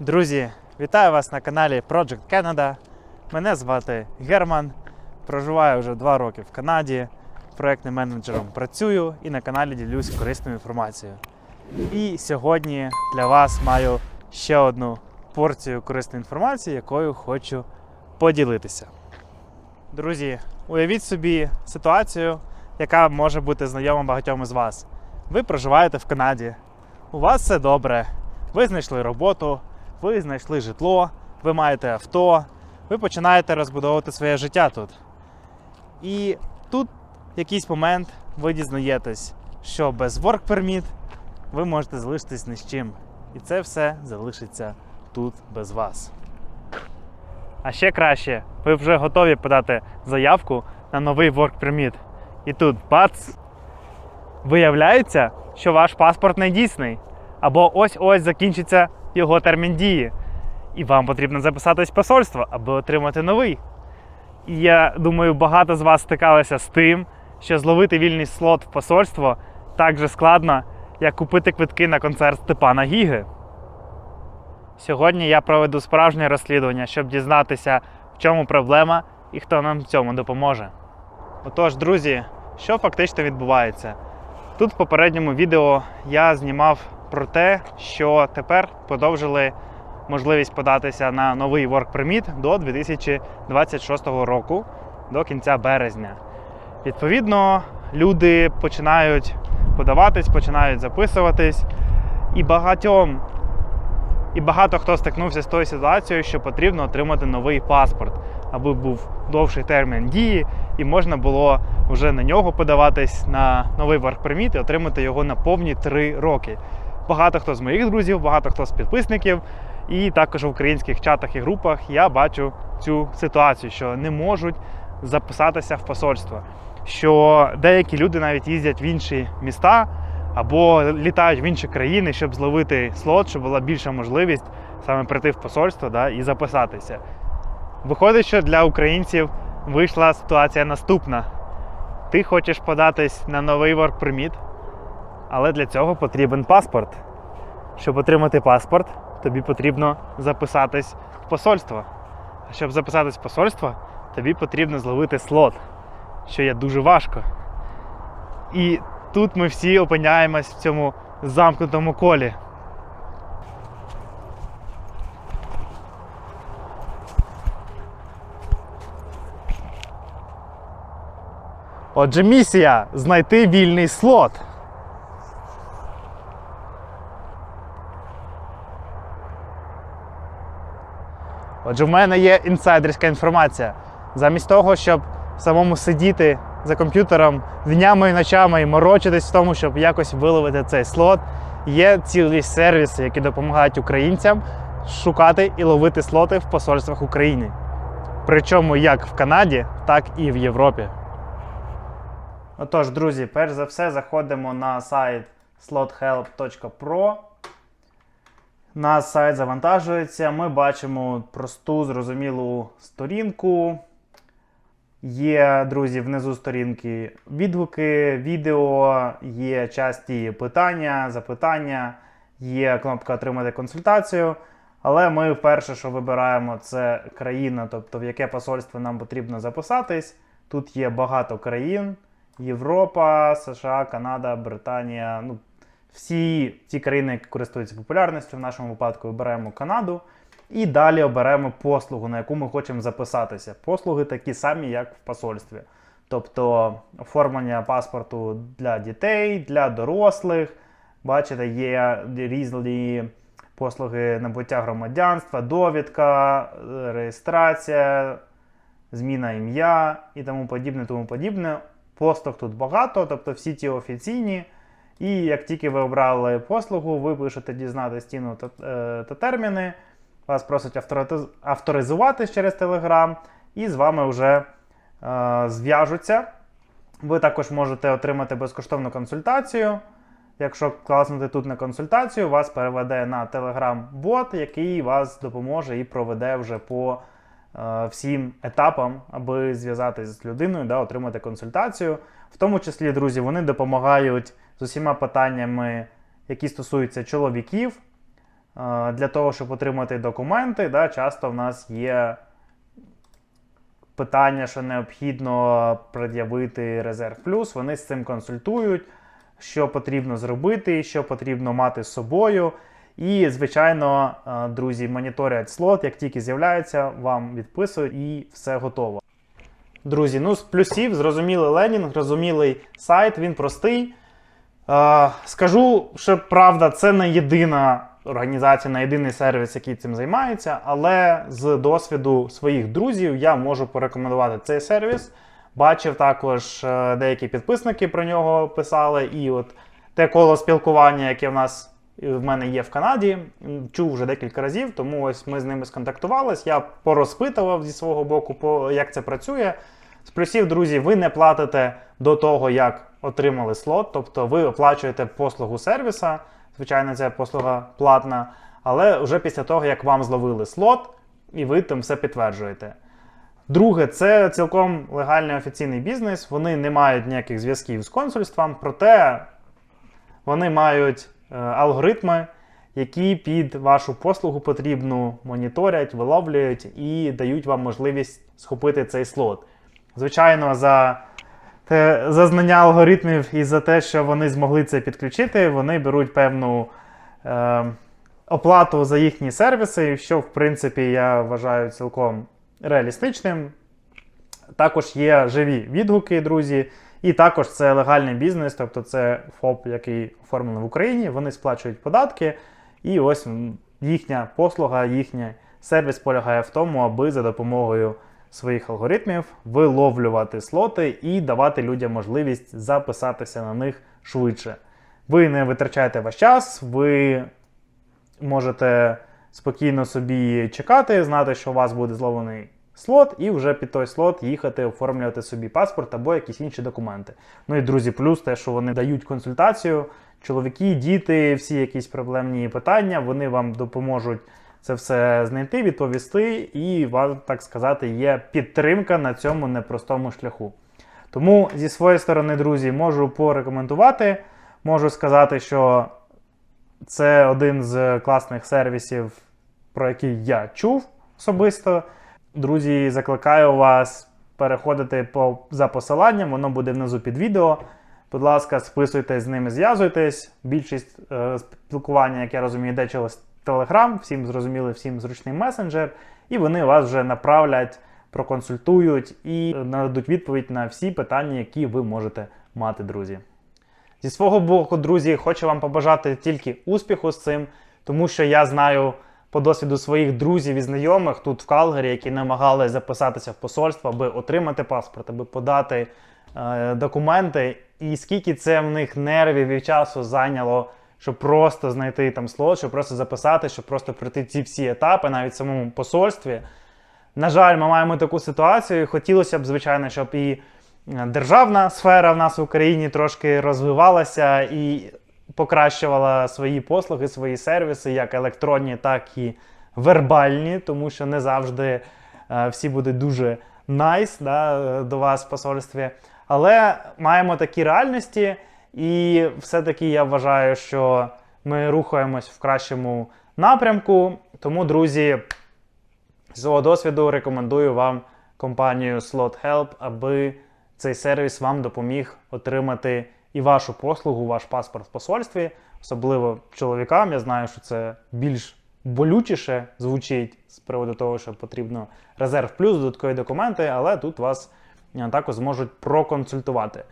Друзі, вітаю вас на каналі Project Canada. Мене звати Герман. Проживаю вже два роки в Канаді. Проектним менеджером працюю і на каналі ділюсь корисною інформацією. І сьогодні для вас маю ще одну порцію корисної інформації, якою хочу поділитися. Друзі, уявіть собі ситуацію, яка може бути знайома багатьом із вас. Ви проживаєте в Канаді, у вас все добре, ви знайшли роботу, ви знайшли житло, ви маєте авто, ви починаєте розбудовувати своє життя тут. І тут в якийсь момент ви дізнаєтесь, що без work permit ви можете залишитись ні з чим. І це все залишиться тут без вас. А ще краще, ви вже готові подати заявку на новий work permit. І тут бац! Виявляється, що ваш паспорт не дійсний. Або ось-ось закінчиться його термін дії. І вам потрібно записатись в посольство, аби отримати новий. І я думаю, багато з вас стикалися з тим, що зловити вільний слот в посольство так же складно, як купити квитки на концерт Степана Гіги. Сьогодні я проведу справжнє розслідування, щоб дізнатися, в чому проблема і хто нам в цьому допоможе. Отож, друзі, що фактично відбувається? Тут в попередньому відео я знімав про те, що тепер подовжили можливість податися на новий Work Permit до 2026 року, до кінця березня. Відповідно, люди починають подаватись, починають записуватись, і багатьом і багато хто стикнувся з тою ситуацією, що потрібно отримати новий паспорт, аби був довший термін дії, і можна було вже на нього подаватись на новий work permit і отримати його на повні три роки. Багато хто з моїх друзів, багато хто з підписників, і також в українських чатах і групах я бачу цю ситуацію, що не можуть записатися в посольство. Що деякі люди навіть їздять в інші міста або літають в інші країни, щоб зловити слот, щоб була більша можливість саме прийти в посольство да, і записатися. Виходить, що для українців вийшла ситуація наступна. Ти хочеш податись на новий permit, але для цього потрібен паспорт. Щоб отримати паспорт, тобі потрібно записатись в посольство. А щоб записатись в посольство, тобі потрібно зловити слот, що є дуже важко. І тут ми всі опиняємось в цьому замкнутому колі. Отже, місія знайти вільний слот. Отже, в мене є інсайдерська інформація. Замість того, щоб самому сидіти за комп'ютером днями і ночами і морочитись в тому, щоб якось виловити цей слот, є цілі сервіси, які допомагають українцям шукати і ловити слоти в посольствах України. Причому як в Канаді, так і в Європі. Отож, друзі, перш за все заходимо на сайт slothelp.pro. Наш сайт завантажується. Ми бачимо просту, зрозумілу сторінку. Є, друзі, внизу сторінки відгуки, відео, є часті питання, запитання, є кнопка Отримати консультацію. Але ми вперше, що вибираємо, це країна, тобто в яке посольство нам потрібно записатись. Тут є багато країн: Європа, США, Канада, Британія. Ну, всі ці країни, які користуються популярністю, в нашому випадку вибираємо Канаду. І далі оберемо послугу, на яку ми хочемо записатися. Послуги такі самі, як в посольстві. Тобто оформлення паспорту для дітей, для дорослих. Бачите, є різні послуги набуття громадянства, довідка, реєстрація, зміна ім'я і тому подібне. тому подібне. Послуг тут багато, тобто всі ті офіційні. І як тільки ви обрали послугу, ви пишете дізнати стіну та, е, та терміни. Вас просять авториз- авторизуватись через Telegram, і з вами вже е, зв'яжуться. Ви також можете отримати безкоштовну консультацію. Якщо класнути тут на консультацію, вас переведе на Telegram-бот, який вас допоможе і проведе вже по е, всім етапам, аби зв'язатись з людиною, да, отримати консультацію. В тому числі, друзі, вони допомагають з усіма питаннями, які стосуються чоловіків. Е, Для того, щоб отримати документи, да, часто в нас є питання, що необхідно пред'явити резерв плюс. Вони з цим консультують, що потрібно зробити, що потрібно мати з собою. І, звичайно, е, друзі, моніторять слот, як тільки з'являється, вам відписують і все готово. Друзі, ну з плюсів зрозумілий ленінг, зрозумілий сайт, він простий. Скажу, що правда, це не єдина організація, не єдиний сервіс, який цим займається, але з досвіду своїх друзів я можу порекомендувати цей сервіс. Бачив також е, деякі підписники про нього писали, і от те коло спілкування, яке в нас е, в мене є в Канаді, чув вже декілька разів, тому ось ми з ними сконтактувались. Я порозпитував зі свого боку, як це працює. З плюсів, друзі, ви не платите до того, як отримали слот, тобто ви оплачуєте послугу сервіса. Звичайно, ця послуга платна, але вже після того, як вам зловили слот, і ви там все підтверджуєте. Друге, це цілком легальний офіційний бізнес. Вони не мають ніяких зв'язків з консульством, проте вони мають е, алгоритми, які під вашу послугу потрібну моніторять, виловлюють і дають вам можливість схопити цей слот. Звичайно, за, те, за знання алгоритмів і за те, що вони змогли це підключити, вони беруть певну е, оплату за їхні сервіси, що, в принципі, я вважаю цілком реалістичним. Також є живі відгуки, друзі. І також це легальний бізнес, тобто це ФОП, який оформлений в Україні, вони сплачують податки. І ось їхня послуга, їхній сервіс полягає в тому, аби за допомогою своїх алгоритмів виловлювати слоти і давати людям можливість записатися на них швидше. Ви не витрачаєте ваш час, ви можете спокійно собі чекати, знати, що у вас буде зловлений слот, і вже під той слот їхати оформлювати собі паспорт або якісь інші документи. Ну і друзі, плюс те, що вони дають консультацію. Чоловіки, діти, всі якісь проблемні питання, вони вам допоможуть це все знайти, відповісти, і вам, так сказати, є підтримка на цьому непростому шляху. Тому зі своєї сторони, друзі, можу порекомендувати. Можу сказати, що це один з класних сервісів, про який я чув особисто. Друзі, закликаю вас переходити по, за посиланням, воно буде внизу під відео. Будь ласка, списуйтесь з ними, зв'язуйтесь. Більшість е, спілкування, як я розумію, йде через Telegram, всім зрозумілий, всім зручний месенджер, і вони вас вже направлять, проконсультують і нададуть відповідь на всі питання, які ви можете мати, друзі. Зі свого боку, друзі, хочу вам побажати тільки успіху з цим, тому що я знаю по досвіду своїх друзів і знайомих тут в Калгарі, які намагалися записатися в посольство, аби отримати паспорт, аби подати е, документи, і скільки це в них нервів і часу зайняло, щоб просто знайти там слот, щоб просто записати, щоб просто пройти ці всі етапи, навіть в самому посольстві. На жаль, ми маємо таку ситуацію. і Хотілося б, звичайно, щоб і е, державна сфера в нас в Україні трошки розвивалася і покращувала свої послуги, свої сервіси, як електронні, так і вербальні, тому що не завжди е, всі будуть дуже найс да, е, до вас в посольстві. Але маємо такі реальності, і все-таки я вважаю, що ми рухаємось в кращому напрямку. Тому, друзі, з свого досвіду рекомендую вам компанію Slot Help, аби цей сервіс вам допоміг отримати і вашу послугу, ваш паспорт в посольстві, особливо чоловікам. Я знаю, що це більш болючіше звучить з приводу того, що потрібно резерв плюс, додаткові документи, але тут вас е, також зможуть проконсультувати.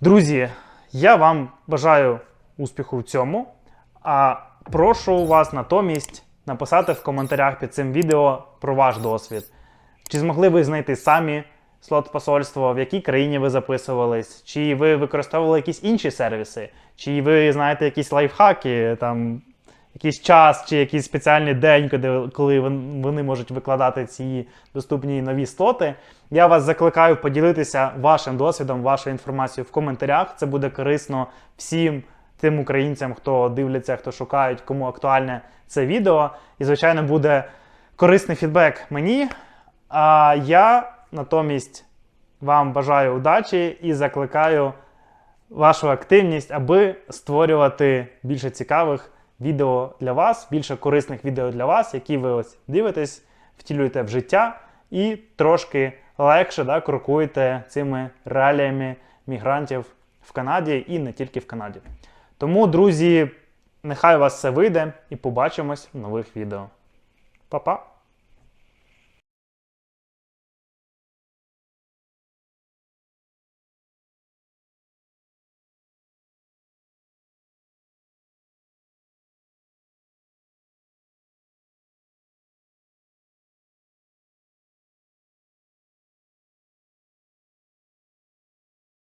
Друзі, я вам бажаю успіху в цьому. А прошу вас натомість написати в коментарях під цим відео про ваш досвід. Чи змогли ви знайти самі слот посольства, в якій країні ви записувались, чи ви використовували якісь інші сервіси, чи ви знаєте якісь лайфхаки, там якийсь час чи якийсь спеціальний день, коли, вони можуть викладати ці доступні нові слоти. Я вас закликаю поділитися вашим досвідом, вашою інформацією в коментарях. Це буде корисно всім тим українцям, хто дивляться, хто шукають, кому актуальне це відео. І, звичайно, буде корисний фідбек мені. А я натомість вам бажаю удачі і закликаю вашу активність, аби створювати більше цікавих відео для вас, більше корисних відео для вас, які ви ось дивитесь, втілюєте в життя і трошки легше да, крокуєте цими реаліями мігрантів в Канаді і не тільки в Канаді. Тому, друзі, нехай у вас все вийде і побачимось в нових відео. Па-па!